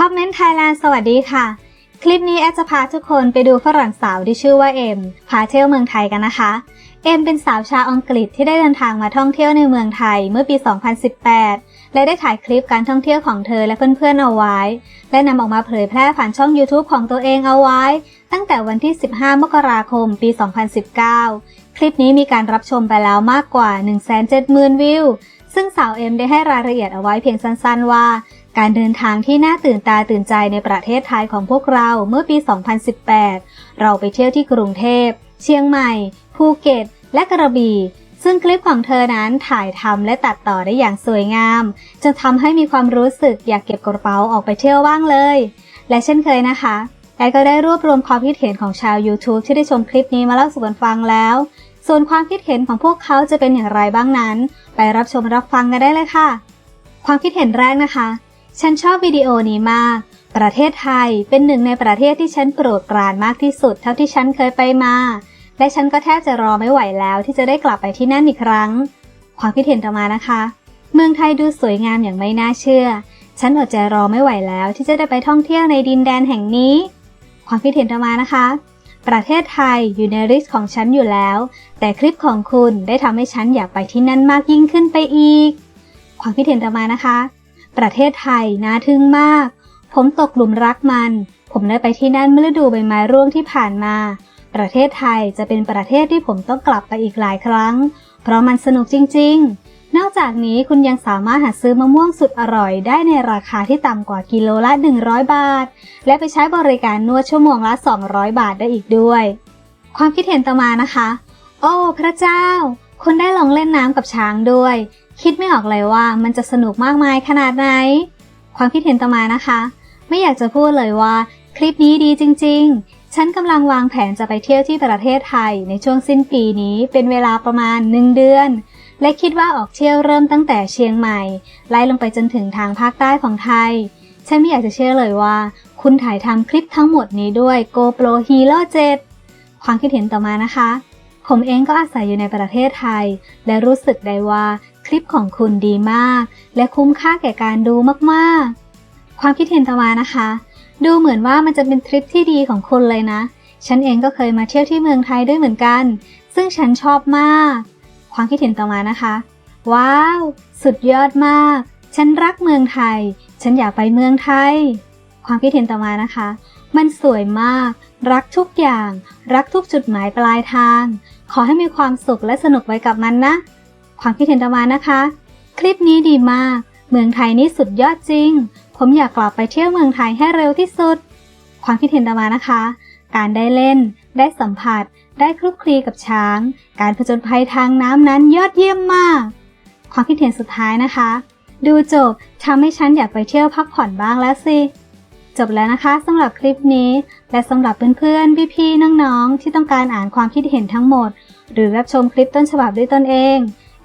ท็อปเน้นไทยแลนด์สวัสดีค่ะ คลิปนี้แอดจะพาทุกคนไปดูฝรั่งสาวที่ชื่อว่าเอ็มพาเที่ยวเมืองไทยกันนะคะ เอ็มเป็นสาวชาวอังกฤษที่ได้เดินทางมาท่องเที่ยวในเมืองไทยเมื่อปี 2018 และได้ถ่ายคลิปการท่องเที่ยวของเธอและเพื่อนๆเอาไว้ และนำออกมาเผยแพร่ผ่านช่อง YouTube ของตัวเองเอาไว้ ตั้งแต่วันที่ 15 มกราคม ปี 2019 คลิปนี้มีการรับชมไปแล้วมากกว่า 170,000 วิว ซึ่งสาวเอ็มได้ให้รายละเอียดเอาไว้เพียงสั้นๆว่า การเดินทางที่น่าตื่นตาตื่นใจในประเทศไทยของพวกเราเมื่อปี 2018 เราไปเที่ยวที่กรุงเทพ เชียงใหม่ ภูเก็ต และกระบี่ซึ่งคลิปของเธอนั้นถ่ายทำและตัดต่อได้อย่างสวยงามจนทำให้มีความรู้สึกอยากเก็บกระเป๋าออกไปเที่ยวบ้างเลย และเช่นเคยนะคะแอดก็ได้รวบรวมความคิดเห็นของชาว YouTube ที่ได้ชมคลิปนี้มาเล่าสู่กันฟังแล้ว ส่วนความคิดเห็นของพวกเขาจะเป็นอย่างไรบ้างนั้น ไปรับชมรับฟังกันได้เลยค่ะ ความคิดเห็นแรกนะคะ ฉันชอบวิดีโอนี้มาก ประเทศไทยเป็นหนึ่งในประเทศที่ฉันโปรดปรานมากที่สุดเท่าที่ฉันเคยไปมา และฉันก็แทบจะรอไม่ไหวแล้วที่จะได้กลับไปที่นั่นอีกครั้ง ความคิดเห็นต่อมานะคะ เมืองไทยดูสวยงามอย่างไม่น่าเชื่อ ฉันอดใจรอไม่ไหวแล้วที่จะได้ไปท่องเที่ยวในดินแดนแห่งนี้ ความคิดเห็นต่อมานะคะ ประเทศไทยอยู่ในลิสต์ของฉันอยู่แล้ว แต่คลิปของคุณได้ทำให้ฉันอยากไปที่นั่นมากยิ่งขึ้นไปอีก ความคิดเห็นต่อมานะคะ ประเทศไทยน่าทึ่งมาก ผมตกหลุมรักมัน ผมได้ไปที่นั่นเมื่อฤดูใบไม้ร่วงที่ผ่านมา ประเทศไทยจะเป็นประเทศที่ผมต้องกลับไปอีกหลายครั้ง เพราะมันสนุกจริง ๆ นอกจากนี้คุณยังสามารถหาซื้อมะม่วงสุดอร่อยได้ในราคาที่ต่ำกว่ากิโลละ 100 บาท และไปใช้บริการนวดชั่วโมงละ 200 บาทได้อีกด้วย ความคิดเห็นต่อมานะคะ โอ้ พระเจ้า คุณได้ลองเล่นน้ำกับช้างด้วย คิดไม่ออกเลยว่ามันจะสนุกมากมายขนาดไหน ความคิดเห็นต่อมานะคะ ไม่อยากจะพูดเลยว่า คลิปนี้ดีจริง ๆ ฉันกำลังวางแผนจะไปเที่ยวที่ประเทศไทยในช่วงสิ้นปีนี้เป็นเวลาประมาณ 1 เดือน และคิดว่าออกเที่ยวเริ่มตั้งแต่เชียงใหม่ ไล่ลงไปจนถึงทางภาคใต้ของไทย ฉันไม่อยากจะเชื่อเลยว่า คุณถ่ายทำคลิปทั้งหมดนี้ด้วย GoPro Hero 7 ความคิดเห็นต่อมานะคะ ผมเองก็อาศัยอยู่ในประเทศไทย และรู้สึกได้ว่าคลิปของคุณดีมาก และคุ้มค่าแก่การดูมากๆ ความคิดเห็นต่อมานะคะ ดูเหมือนว่ามันจะเป็นทริปที่ดีของคุณเลยนะ ฉันเองก็เคยมาเที่ยวที่เมืองไทยด้วยเหมือนกัน ซึ่งฉันชอบมาก ความคิดเห็นต่อมานะคะ ว้าว สุดยอดมาก ฉันรักเมืองไทย ฉันอยากไปเมืองไทย ความคิดเห็นต่อมานะคะ มันสวยมาก รักทุกอย่าง รักทุกจุดหมายปลายทาง ขอให้มีความสุขและสนุกไว้กับมันนะ ความคิดเห็นต่อมานะคะ คลิปนี้ดีมาก เมืองไทยนี่สุดยอดจริง ผมอยากกลับไปเที่ยวเมืองไทยให้เร็วที่สุด ความคิดเห็นต่อมานะคะ การได้เล่น ได้สัมผัส ได้คลุกคลีกับช้าง การผจญภัยทางน้ำนั้นยอดเยี่ยมมาก ความคิดเห็นสุดท้ายนะคะ ดูจบทำให้ฉันอยากไปเที่ยวพักผ่อนบ้างแล้วสิจบแล้วนะคะสำหรับคลิปนี้ และสำหรับเพื่อนๆพี่ๆน้องๆ ที่ต้องการอ่านความคิดเห็นทั้งหมด หรือรับชมคลิปต้นฉบับด้วยตนเอง